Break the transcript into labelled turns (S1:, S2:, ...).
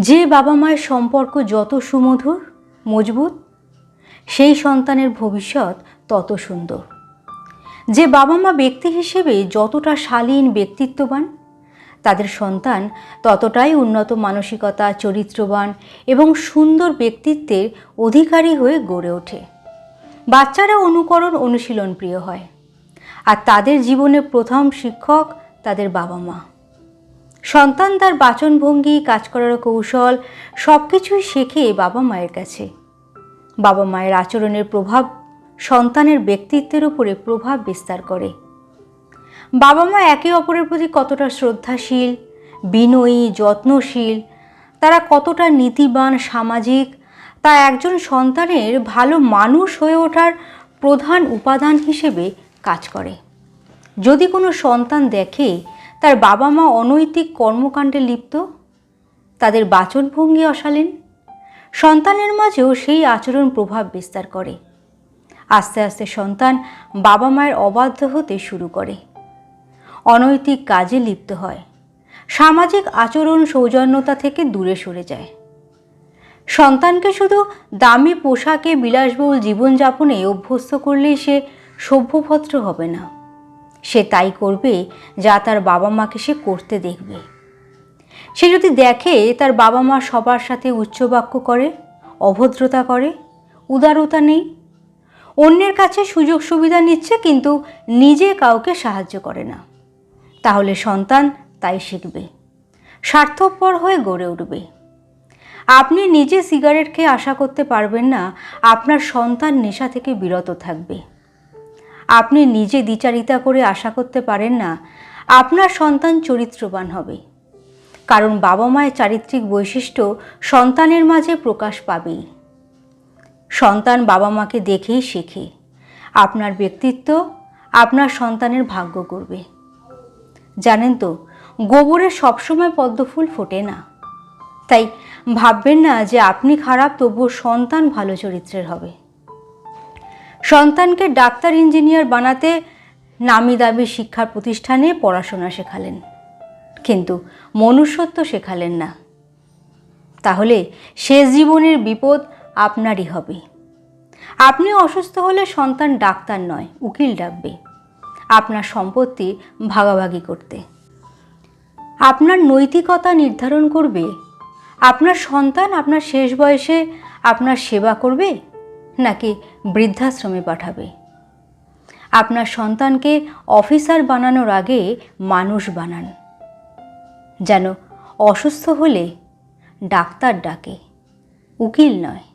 S1: যে বাবা মায়ের সম্পর্ক যত সুমধুর, মজবুত, সেই সন্তানের ভবিষ্যৎ তত সুন্দর। যে বাবা মা ব্যক্তি হিসেবে যতটা শালীন ব্যক্তিত্ববান, তাদের সন্তান ততটাই উন্নত মানসিকতা, চরিত্রবান এবং সুন্দর ব্যক্তিত্বের অধিকারী হয়ে গড়ে ওঠে। বাচ্চারা অনুকরণ অনুশীলন প্রিয় হয়। আর তাদের জীবনে প্রথম শিক্ষক তাদের বাবা মা। সন্তান তার বাচনভঙ্গি, কাজ করার কৌশল সব কিছুই শেখে বাবা মায়ের কাছে। বাবা মায়ের আচরণের প্রভাব সন্তানের ব্যক্তিত্বের উপরে প্রভাব বিস্তার করে। বাবা মা একে অপরের প্রতি কতটা শ্রদ্ধাশীল, বিনয়ী, যত্নশীল, তারা কতটা নীতিবান, সামাজিক, তা একজন সন্তানের ভালো মানুষ হয়ে ওঠার প্রধান উপাদান হিসেবে কাজ করে। যদি কোনো সন্তান দেখে তার বাবা মা অনৈতিক কর্মকাণ্ডে লিপ্ত, তাদের বাচনভঙ্গি অশালীন, সন্তানের মাঝেও সেই আচরণ প্রভাব বিস্তার করে। আস্তে আস্তে সন্তান বাবা মায়ের অবাধ্য হতে শুরু করে। অনৈতিক কাজে লিপ্ত হয়। সামাজিক আচরণ সৌজন্যতা থেকে দূরে সরে যায়। সন্তানকে শুধু দামি পোশাকে বিলাসবহুল জীবনযাপনে অভ্যস্ত করলেই সে সভ্যভদ্র হবে না। সে তাই করবে যা তার বাবা মাকে সে করতে দেখবে। সে যদি দেখে তার বাবা মা সবার সাথে উচ্চবাক্য করে, অভদ্রতা করে, উদারতা নেই, অন্যের কাছে সুযোগ সুবিধা নিচ্ছে কিন্তু নিজে কাউকে সাহায্য করে না, তাহলে সন্তান তাই শিখবে, স্বার্থপর হয়ে গড়ে উঠবে। আপনি নিজে সিগারেট খেয়ে আশা করতে পারবেন না, আপনার সন্তান নেশা থেকে বিরত থাকবে। আপনি নিজে দ্বিচারিতা করে আশা করতে পারেন না, আপনার সন্তান চরিত্রবান হবে। কারণ বাবা মায়ের চারিত্রিক বৈশিষ্ট্য সন্তানের মাঝে প্রকাশ পাবেই। সন্তান বাবা মাকে দেখেই শেখে। আপনার ব্যক্তিত্ব আপনার সন্তানের ভাগ্য করবে। জানেন তো, গোবরে সবসময় পদ্মফুল ফোটে না। তাই ভাববেন না যে আপনি খারাপ, তবুও সন্তান ভালো চরিত্রের হবে। সন্তানকে ডাক্তার ইঞ্জিনিয়ার বানাতে নামি দামি শিক্ষার প্রতিষ্ঠানে পড়াশোনা শেখালেন। কিন্তু মনুষ্যত্ব শেখালেন না। তাহলে শেষ জীবনের বিপদ আপনারই হবে। আপনি অসুস্থ হলে সন্তান ডাক্তার নয়, উকিল ডাকবে। আপনার সম্পত্তি ভাগাভাগি করতে। আপনার নৈতিকতা নির্ধারণ করবে। আপনার সন্তান আপনার শেষ বয়সে আপনার সেবা করবে। নাকি বৃদ্ধাশ্রমে পাঠাবে? আপনার সন্তানকে অফিসার বানানোর আগে মানুষ বানান। যেন অসুস্থ হলে ডাক্তার ডাকে। উকিল নয়।